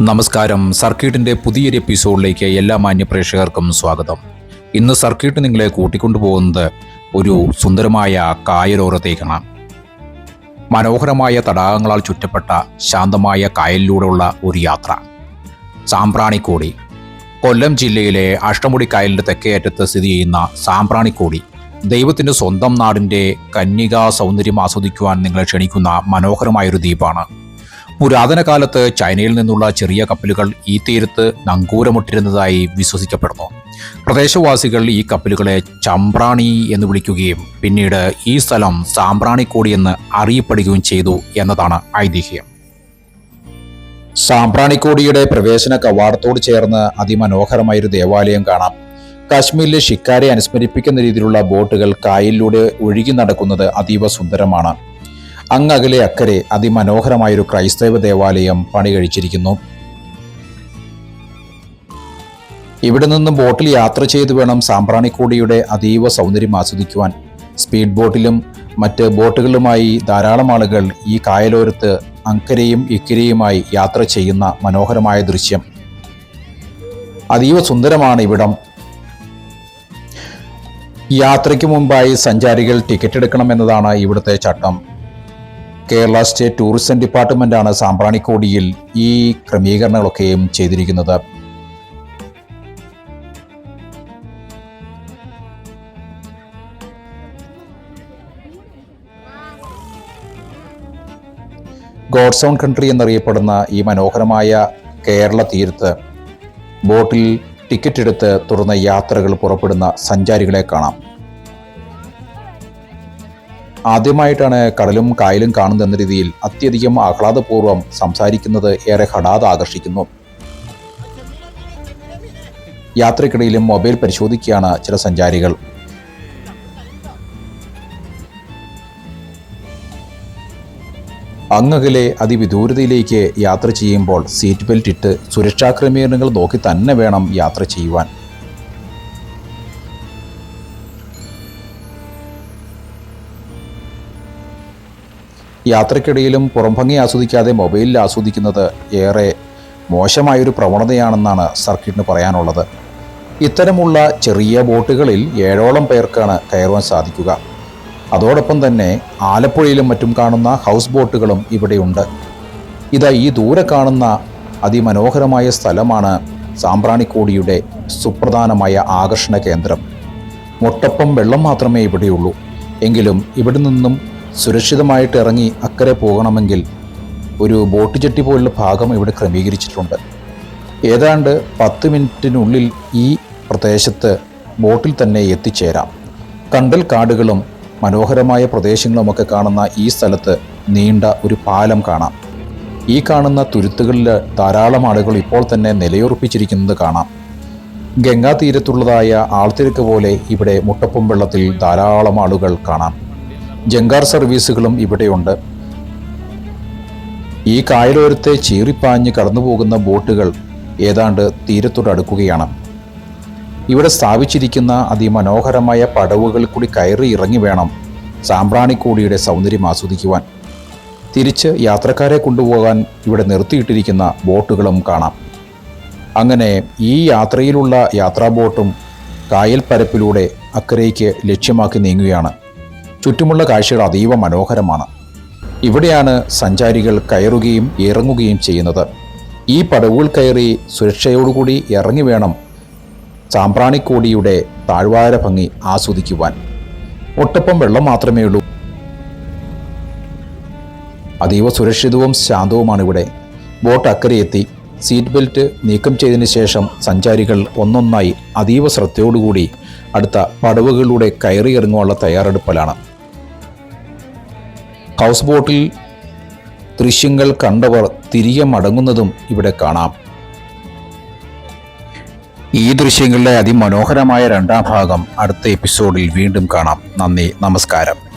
നമസ്കാരം. സർക്യൂട്ടിന്റെ പുതിയൊരു എപ്പിസോഡിലേക്ക് എല്ലാ മാന്യ പ്രേക്ഷകർക്കും സ്വാഗതം. ഇന്ന് സർക്യൂട്ട് നിങ്ങളെ കൂട്ടിക്കൊണ്ടുപോകുന്നത് ഒരു സുന്ദരമായ കായലോരത്തേക്കാണ്. മനോഹരമായ തടാകങ്ങളാൽ ചുറ്റപ്പെട്ട ശാന്തമായ കായലിലൂടെയുള്ള ഒരു യാത്ര. സാമ്പ്രാണിക്കോടി. കൊല്ലം ജില്ലയിലെ അഷ്ടമുടി കായലിന്റെ തെക്കേയറ്റത്ത് സ്ഥിതി ചെയ്യുന്ന സാമ്പ്രാണിക്കോടി. ദൈവത്തിന്റെ സ്വന്തം നാടിന്റെ കന്യകാ സൗന്ദര്യം ആസ്വദിക്കുവാൻ നിങ്ങളെ ക്ഷണിക്കുന്ന മനോഹരമായൊരു ദ്വീപാണ്. പുരാതന കാലത്ത് ചൈനയിൽ നിന്നുള്ള ചെറിയ കപ്പലുകൾ ഈ തീരത്ത് നങ്കൂരമിട്ടിരുന്നതായി വിശ്വസിക്കപ്പെടുന്നു. പ്രദേശവാസികൾ ഈ കപ്പലുകളെ ചമ്പ്രാണി എന്ന് വിളിക്കുകയും പിന്നീട് ഈ സ്ഥലം സാമ്പ്രാണിക്കോടി എന്ന് അറിയപ്പെടുകയും ചെയ്തു എന്നതാണ് ഐതിഹ്യം. സാമ്പ്രാണിക്കോടിയുടെ പ്രവേശന കവാടത്തോട് ചേർന്ന് അതിമനോഹരമായൊരു ദേവാലയം കാണാം. കാശ്മീരിലെ ഷിക്കാരെ അനുസ്മരിപ്പിക്കുന്ന രീതിയിലുള്ള ബോട്ടുകൾ കായലിലൂടെ ഒഴുകി നടക്കുന്നത് അതീവ സുന്ദരമാണ്. അങ്ങകലെ അക്കരെ അതിമനോഹരമായൊരു ക്രൈസ്തവ ദേവാലയം പണി കഴിച്ചിരിക്കുന്നു ഇവിടെ നിന്നും ബോട്ടിൽ യാത്ര ചെയ്തു വേണം സാമ്പ്രാണിക്കോടിയുടെ അതീവ സൗന്ദര്യം ആസ്വദിക്കുവാൻ. സ്പീഡ് ബോട്ടിലും മറ്റ് ബോട്ടുകളിലുമായി ധാരാളം ആളുകൾ ഈ കായലോരത്ത് അങ്കരയും ഇക്കരയുമായി യാത്ര ചെയ്യുന്ന മനോഹരമായ ദൃശ്യം. അതീവ സുന്ദരമാണ് ഇവിടം. യാത്രയ്ക്ക് മുമ്പായി സഞ്ചാരികൾ ടിക്കറ്റ് എടുക്കണം എടുക്കണമെന്നതാണ് ഇവിടുത്തെ ചട്ടം. കേരള സ്റ്റേറ്റ് ടൂറിസം ഡിപ്പാർട്ട്മെന്റാണ് സാമ്പ്രാണിക്കോടിയിൽ ഈ ക്രമീകരണങ്ങളൊക്കെയും ചെയ്തിരിക്കുന്നത്. ഗോഡ്സ് ഓൺ കൺട്രി എന്നറിയപ്പെടുന്ന ഈ മനോഹരമായ കേരള തീരത്ത് ബോട്ടിൽ ടിക്കറ്റ് എടുത്ത് തുറന്ന യാത്രകൾ പുറപ്പെടുന്ന സഞ്ചാരികളെ കാണാം. ആദ്യമായിട്ടാണ് കടലും കായലും കാണുന്നത് എന്ന രീതിയിൽ അത്യധികം ആഹ്ലാദപൂർവം സംസാരിക്കുന്നത് ഏറെ ഹഠാത് ആകർഷിക്കുന്നു യാത്രക്കിടയിലും മൊബൈൽ പരിശോധിക്കുകയാണ് ചില സഞ്ചാരികൾ. അങ്ങകലെ അതിവിദൂരതയിലേക്ക് യാത്ര ചെയ്യുമ്പോൾ സീറ്റ് ബെൽറ്റ് ഇട്ട് സുരക്ഷാ ക്രമീകരണങ്ങൾ നോക്കി തന്നെ വേണം യാത്ര ചെയ്യുവാൻ. യാത്രക്കിടയിലും പുറംഭംഗി ആസ്വദിക്കാതെ മൊബൈലിൽ ആസ്വദിക്കുന്നത് ഏറെ മോശമായൊരു പ്രവണതയാണെന്നാണ് സർക്കിട്ടിന് പറയാനുള്ളത്. ഇത്തരമുള്ള ചെറിയ ബോട്ടുകളിൽ ഏഴോളം പേർക്കാണ് കയറുവാൻ സാധിക്കുക. അതോടൊപ്പം തന്നെ ആലപ്പുഴയിലും മറ്റും കാണുന്ന ഹൗസ് ബോട്ടുകളും ഇവിടെയുണ്ട്. ഇതാ ഈ ദൂരെ കാണുന്ന അതിമനോഹരമായ സ്ഥലമാണ് സാമ്പ്രാണിക്കോടിയുടെ സുപ്രധാനമായ ആകർഷണ കേന്ദ്രം. മുട്ടപ്പം വെള്ളം മാത്രമേ ഇവിടെയുള്ളൂ. എങ്കിലും ഇവിടെ നിന്നും സുരക്ഷിതമായിട്ട് ഇറങ്ങി അക്കരെ പോകണമെങ്കിൽ ഒരു ബോട്ട് ജെട്ടി പോലുള്ള ഭാഗം ഇവിടെ ക്രമീകരിച്ചിട്ടുണ്ട്. ഏതാണ്ട് പത്ത് മിനിറ്റിനുള്ളിൽ ഈ പ്രദേശത്ത് ബോട്ടിൽ തന്നെ എത്തിച്ചേരാം. കണ്ടൽ കാടുകളും മനോഹരമായ പ്രദേശങ്ങളുമൊക്കെ കാണുന്ന ഈ സ്ഥലത്ത് നീണ്ട ഒരു പാലം കാണാം. ഈ കാണുന്ന തുരുത്തുകളിൽ ധാരാളം ആളുകൾ ഇപ്പോൾ തന്നെ നിലയുറപ്പിച്ചിരിക്കുന്നത് കാണാം. ഗംഗാ തീരത്തുള്ളതായ ആൾത്തിരക്ക് പോലെ ഇവിടെ മുട്ടപ്പും വെള്ളത്തിൽ ധാരാളം ആളുകൾ കാണാം. ജങ്കാർ സർവീസുകളും ഇവിടെയുണ്ട്. ഈ കായലോരത്തെ ചീറിപ്പാഞ്ഞ് കടന്നുപോകുന്ന ബോട്ടുകൾ ഏതാണ്ട് തീരത്തോട് അടുക്കുകയാണ് ഇവിടെ സ്ഥാപിച്ചിരിക്കുന്ന അതിമനോഹരമായ പടവുകൾ കൂടി കയറി ഇറങ്ങി വേണം സാമ്പ്രാണിക്കോടിയുടെ സൗന്ദര്യം ആസ്വദിക്കുവാൻ. തിരിച്ച് യാത്രക്കാരെ കൊണ്ടുപോകാൻ ഇവിടെ നിർത്തിയിട്ടിരിക്കുന്ന ബോട്ടുകളും കാണാം. അങ്ങനെ ഈ യാത്രയിലുള്ള യാത്രാ ബോട്ടും കായൽ പരപ്പിലൂടെ അക്കരയ്ക്ക് ലക്ഷ്യമാക്കി നീങ്ങുകയാണ്. ചുറ്റുമുള്ള കാഴ്ചകൾ അതീവ മനോഹരമാണ്. ഇവിടെയാണ് സഞ്ചാരികൾ കയറുകയും ഇറങ്ങുകയും ചെയ്യുന്നത്. ഈ പടവുകൾ കയറി സുരക്ഷയോടുകൂടി ഇറങ്ങി വേണം സാമ്പ്രാണിക്കോടിയുടെ താഴ്വാര ഭംഗി ആസ്വദിക്കുവാൻ. ഒട്ടപ്പം വെള്ളം മാത്രമേ ഉള്ളൂ. അതീവ സുരക്ഷിതവും ശാന്തവുമാണ് ഇവിടെ. ബോട്ട് അക്കരയെത്തി സീറ്റ് ബെൽറ്റ് നീക്കം ചെയ്തതിന് ശേഷം സഞ്ചാരികൾ ഒന്നൊന്നായി അതീവ ശ്രദ്ധയോടുകൂടി അടുത്ത പടവുകളിലൂടെ കയറി ഇറങ്ങുവാനുള്ള തയ്യാറെടുപ്പിലാണ്. ഹൗസ് ബോട്ടിൽ ദൃശ്യങ്ങൾ കണ്ടവർ തിരികെ മടങ്ങുന്നതും ഇവിടെ കാണാം. ഈ ദൃശ്യങ്ങളുടെ അതിമനോഹരമായ രണ്ടാം ഭാഗം അടുത്ത എപ്പിസോഡിൽ വീണ്ടും കാണാം. നന്ദി നമസ്കാരം.